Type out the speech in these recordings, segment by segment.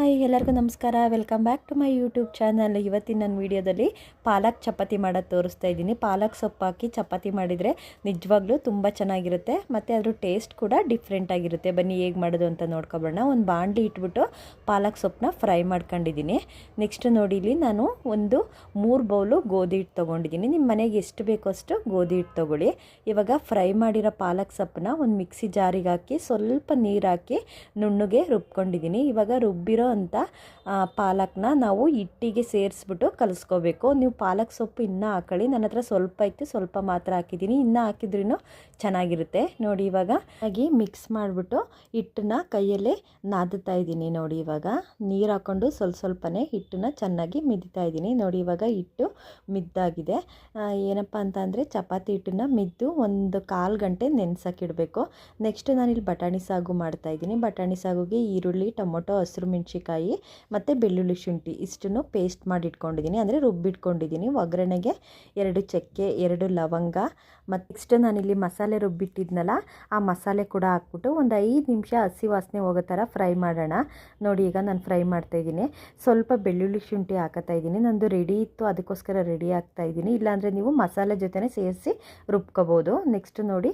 Hi, ಎಲ್ಲರಿಗೂ ನಮಸ್ಕಾರ. Welcome back to my YouTube channel ಇವತ್ತಿನ ನನ್ನ ವೀಡಿಯೋದಲ್ಲಿ ಪಾಲಕ್ ಚಪಾತಿ ಮಾಡೋದು ತೋರಿಸ್ತಾ ಇದ್ದೀನಿ. ಪಾಲಕ್ ಸೊಪ್ಪು ಹಾಕಿ ಚಪಾತಿ ಮಾಡಿದರೆ ನಿಜವಾಗ್ಲೂ ತುಂಬ ಚೆನ್ನಾಗಿರುತ್ತೆ. ಮತ್ತು ಅದ್ರ ಟೇಸ್ಟ್ ಕೂಡ ಡಿಫ್ರೆಂಟ್ ಆಗಿರುತ್ತೆ. ಬನ್ನಿ, ಹೇಗೆ ಮಾಡೋದು ಅಂತ ನೋಡ್ಕೊಬೋಣ ಒಂದು ಬಾಣಲಿ ಇಟ್ಬಿಟ್ಟು ಪಾಲಕ್ ಸೊಪ್ಪನ್ನ ಫ್ರೈ ಮಾಡ್ಕೊಂಡಿದ್ದೀನಿ. ನೆಕ್ಸ್ಟ್ ನೋಡಿ, ಇಲ್ಲಿ ನಾನು ಒಂದು ಮೂರು ಬೌಲು ಗೋಧಿ ಹಿಟ್ಟು ತೊಗೊಂಡಿದ್ದೀನಿ. ನಿಮ್ಮ ಮನೆಗೆ ಎಷ್ಟು ಬೇಕೋ ಅಷ್ಟು ಗೋಧಿ ಹಿಟ್ಟು ತೊಗೊಳ್ಳಿ. ಇವಾಗ ಫ್ರೈ ಮಾಡಿರೋ ಪಾಲಕ್ ಸೊಪ್ಪನ್ನ ಒಂದು ಮಿಕ್ಸಿ ಜಾರಿಗೆ ಹಾಕಿ ಸ್ವಲ್ಪ ನೀರು ಹಾಕಿ ನುಣ್ಣಗೆ ರುಬ್ಕೊಂಡಿದ್ದೀನಿ. ಇವಾಗ ರುಬ್ಬಿರೋ ಅಂತ ಪಾಲಕ್ನ ನಾವು ಹಿಟ್ಟಿಗೆ ಸೇರಿಸ್ಬಿಟ್ಟು ಕಲಿಸ್ಕೋಬೇಕು. ನೀವು ಪಾಲಕ್ ಸೊಪ್ಪು ಇನ್ನೂ ಹಾಕೊಳ್ಳಿ. ನನ್ನ ಹತ್ರ ಸ್ವಲ್ಪ ಇತ್ತು, ಸ್ವಲ್ಪ ಮಾತ್ರ ಹಾಕಿದ್ದೀನಿ. ಇನ್ನೂ ಹಾಕಿದ್ರೂ ಚೆನ್ನಾಗಿರುತ್ತೆ. ನೋಡಿ ಇವಾಗ ಹಾಗೆ ಮಿಕ್ಸ್ ಮಾಡಿಬಿಟ್ಟು ಹಿಟ್ಟನ್ನ ಕೈಯಲ್ಲೇ ನಾದುತ್ತಾ ಇದ್ದೀನಿ. ನೋಡಿ ಇವಾಗ ನೀರು ಹಾಕ್ಕೊಂಡು ಸ್ವಲ್ಪ ಸ್ವಲ್ಪನೇ ಹಿಟ್ಟನ್ನ ಚೆನ್ನಾಗಿ ಮಿದ್ತಾ ಇದ್ದೀನಿ. ನೋಡಿ ಇವಾಗ ಹಿಟ್ಟು ಮಿದ್ದಾಗಿದೆ. ಏನಪ್ಪ ಅಂತ ಅಂದರೆ ಚಪಾತಿ ಹಿಟ್ಟನ್ನ ಮಿದ್ದು ಒಂದು ಕಾಲು ಗಂಟೆ ನೆನೆಸೋಕ್ಕಿಡಬೇಕು ನೆಕ್ಸ್ಟ್ ನಾನಿಲ್ಲಿ ಬಟಾಣಿ ಸಾಗು ಮಾಡ್ತಾಯಿದ್ದೀನಿ ಬಟಾಣಿ ಸಾಗುಗೆ ಈರುಳ್ಳಿ, ಟೊಮೊಟೊ, ಹಸಿರು ಮೆಣಸಿಕಾಯಿ ಮತ್ತು ಬೆಳ್ಳುಳ್ಳಿ ಶುಂಠಿ ಇಷ್ಟನ್ನು ಪೇಸ್ಟ್ ಮಾಡಿ ಇಟ್ಕೊಂಡಿದ್ದೀನಿ ಅಂದರೆ ರುಬ್ಬಿಟ್ಕೊಂಡಿದ್ದೀನಿ. ಒಗ್ಗರಣೆಗೆ ಎರಡು ಚಕ್ಕೆ, ಎರಡು ಲವಂಗ ಮತ್ತು ನೆಕ್ಸ್ಟ್ ನಾನಿಲ್ಲಿ ಮಸಾಲೆ ರುಬ್ಬಿಟ್ಟಿದ್ನಲ್ಲ, ಆ ಮಸಾಲೆ ಕೂಡ ಹಾಕ್ಬಿಟ್ಟು ಒಂದು ಐದು ನಿಮಿಷ ಹಸಿ ವಾಸನೆ ಹೋಗೋ ಥರ ಫ್ರೈ ಮಾಡೋಣ. ನೋಡಿ, ಈಗ ನಾನು ಫ್ರೈ ಮಾಡ್ತಾಯಿದ್ದೀನಿ ಸ್ವಲ್ಪ ಬೆಳ್ಳುಳ್ಳಿ ಶುಂಠಿ ಹಾಕತ್ತಾ ಇದ್ದೀನಿ. ನಂದು ರೆಡಿ ಇತ್ತು. ಅದಕ್ಕೋಸ್ಕರ ರೆಡಿ ಆಗ್ತಾ ಇದ್ದೀನಿ. ಇಲ್ಲಾಂದರೆ ನೀವು ಮಸಾಲೆ ಜೊತೆನೇ ಸೇರಿಸಿ ರುಬ್ಕೋಬೋದು. ನೆಕ್ಸ್ಟ್ ನೋಡಿ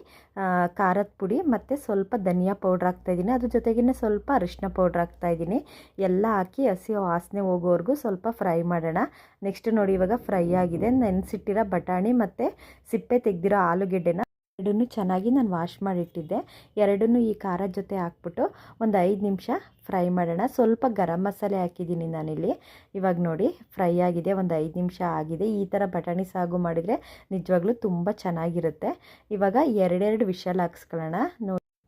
ಖಾರದ ಪುಡಿ ಮತ್ತು ಸ್ವಲ್ಪ ಧನಿಯಾ ಪೌಡ್ರ್ ಹಾಕ್ತಾಯಿದ್ದೀನಿ ಅದ್ರ ಜೊತೆಗಿನ ಸ್ವಲ್ಪ ಅರಿಶಿನ ಪೌಡ್ರ್ ಹಾಕ್ತಾಯಿದ್ದೀನಿ ಎಲ್ಲ ಹಾಕಿ ಹಸಿ ವಾಸನೆ ಹೋಗೋವರೆಗೂ ಸ್ವಲ್ಪ ಫ್ರೈ ಮಾಡೋಣ. ನೆಕ್ಸ್ಟ್ ನೋಡಿ ಇವಾಗ ಫ್ರೈ ಆಗಿದೆ. ನೆನೆಸಿಟ್ಟಿರೋ ಬಟಾಣಿ ಮತ್ತು ಸಿಪ್ಪೆ ತೆಗೆದಿರೋ ಆಲೂಗೆಡ್ಡೆನ ಎರಡನ್ನೂ ಚೆನ್ನಾಗಿ ನಾನು ವಾಶ್ ಮಾಡಿಟ್ಟಿದ್ದೆ. ಎರಡನ್ನೂ ಈ ಖಾರದ ಜೊತೆ ಹಾಕ್ಬಿಟ್ಟು ಒಂದು ಐದು ನಿಮಿಷ ಫ್ರೈ ಮಾಡೋಣ. ಸ್ವಲ್ಪ ಗರಂ ಮಸಾಲೆ ಹಾಕಿದ್ದೀನಿ ನಾನಿಲ್ಲಿ. ಇವಾಗ ನೋಡಿ ಫ್ರೈ ಆಗಿದೆ. ಒಂದು ಐದು ನಿಮಿಷ ಆಗಿದೆ. ಈ ಥರ ಬಟಾಣಿ ಸಾಗು ಮಾಡಿದರೆ ನಿಜವಾಗ್ಲೂ ತುಂಬ ಚೆನ್ನಾಗಿರುತ್ತೆ. ಇವಾಗ ಎರಡೆರಡು ವಿಷಲ್ ಹಾಕ್ಸ್ಕೊಳ್ಳೋಣ.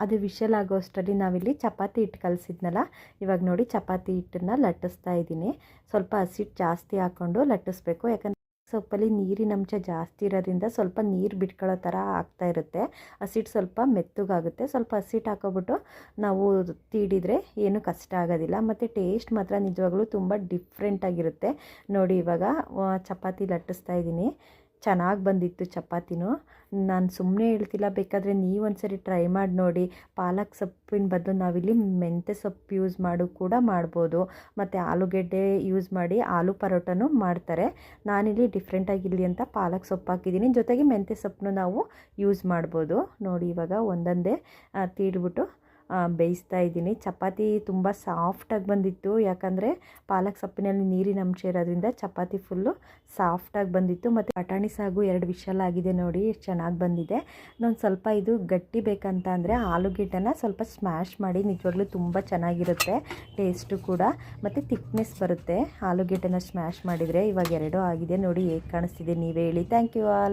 ಅದು ವಿಷಲ್ ಆಗೋ ಅಷ್ಟರಲ್ಲಿ ನಾವಿಲ್ಲಿ ಚಪಾತಿ ಹಿಟ್ಟು ಕಲಸಿದ್ನಲ್ಲ, ಇವಾಗ ನೋಡಿ ಚಪಾತಿ ಹಿಟ್ಟನ್ನು ಲಟ್ಟಿಸ್ತಾ ಇದ್ದೀನಿ. ಸ್ವಲ್ಪ ಹಸಿಟ್ಟು ಜಾಸ್ತಿ ಹಾಕ್ಕೊಂಡು ಲಟ್ಟಿಸ್ಬೇಕು. ಯಾಕಂದರೆ ಸೊಪ್ಪಲ್ಲಿ ನೀರಿನಂಶ ಜಾಸ್ತಿ ಇರೋದ್ರಿಂದ ಸ್ವಲ್ಪ ನೀರು ಬಿಟ್ಕೊಳ್ಳೋ ಥರ ಆಗ್ತಾ ಇರುತ್ತೆ. ಹಸಿಟ್ಟು ಸ್ವಲ್ಪ ಮೆತ್ತಗಾಗುತ್ತೆ. ಸ್ವಲ್ಪ ಹಸಿಟ್ಟು ಹಾಕೋಬಿಟ್ಟು ನಾವು ತೀಡಿದರೆ ಏನು ಕಷ್ಟ ಆಗೋದಿಲ್ಲ. ಮತ್ತು ಟೇಸ್ಟ್ ಮಾತ್ರ ನಿಜವಾಗ್ಲೂ ತುಂಬ ಡಿಫ್ರೆಂಟಾಗಿರುತ್ತೆ. ನೋಡಿ ಇವಾಗ ಚಪಾತಿ ಲಟ್ಟಿಸ್ತಾ ಇದ್ದೀನಿ. ಚೆನ್ನಾಗಿ ಬಂದಿತ್ತು ಚಪಾತಿನೂ. ನಾನು ಸುಮ್ಮನೆ ಹೇಳ್ತಿಲ್ಲ, ಬೇಕಾದರೆ ನೀವು ಸರಿ ಟ್ರೈ ಮಾಡಿ ನೋಡಿ. ಪಾಲಕ್ ಸೊಪ್ಪಿನ ಬದಲು ನಾವಿಲ್ಲಿ ಮೆಂತ್ಯ ಸೊಪ್ಪು ಯೂಸ್ ಮಾಡು ಕೂಡ ಮಾಡ್ಬೋದು. ಮತ್ತು ಆಲೂಗೆಡ್ಡೆ ಯೂಸ್ ಮಾಡಿ ಆಲೂ ಪರೋಟನೂ ಮಾಡ್ತಾರೆ. ನಾನಿಲ್ಲಿ ಡಿಫ್ರೆಂಟಾಗಿರಲಿ ಅಂತ ಪಾಲಕ್ ಸೊಪ್ಪು ಹಾಕಿದ್ದೀನಿ. ಜೊತೆಗೆ ಮೆಂತ್ಯ ಸೊಪ್ಪನ್ನು ನಾವು ಯೂಸ್ ಮಾಡ್ಬೋದು. ನೋಡಿ ಇವಾಗ ಒಂದೊಂದೇ ತೀಡ್ಬಿಟ್ಟು ಬೇಯಿಸ್ತಾ ಇದ್ದೀನಿ. ಚಪಾತಿ ತುಂಬ ಸಾಫ್ಟಾಗಿ ಬಂದಿತ್ತು. ಯಾಕಂದರೆ ಪಾಲಕ್ ಸೊಪ್ಪಿನಲ್ಲಿ ನೀರಿನ ಅಂಶ ಇರೋದ್ರಿಂದ ಚಪಾತಿ ಫುಲ್ಲು ಸಾಫ್ಟಾಗಿ ಬಂದಿತ್ತು. ಮತ್ತು ಬಟಾಣಿ ಸಾಗು ಎರಡು ವಿಷಲ್ ಆಗಿದೆ ನೋಡಿ, ಚೆನ್ನಾಗಿ ಬಂದಿದೆ. ನಾನು ಸ್ವಲ್ಪ ಇದು ಗಟ್ಟಿ ಬೇಕಂತ ಅಂದರೆ ಆಲೂಗೆಡ್ಡೆನ ಸ್ವಲ್ಪ ಸ್ಮ್ಯಾಶ್ ಮಾಡಿ ನಿಜವಾಗ್ಲೂ ತುಂಬ ಚೆನ್ನಾಗಿರುತ್ತೆ ಟೇಸ್ಟು ಕೂಡ. ಮತ್ತು ತಿಕ್ನೆಸ್ ಬರುತ್ತೆ. ಆಲೂಗೆಡ್ಡೆನ ಸ್ಮ್ಯಾಶ್ ಮಾಡಿದರೆ ಇವಾಗ ಎರಡೂ ಆಗಿದೆ ನೋಡಿ, ಹೇಗೆ ಕಾಣಿಸ್ತಿದೆ ನೀವೇ ಹೇಳಿ. Thank you all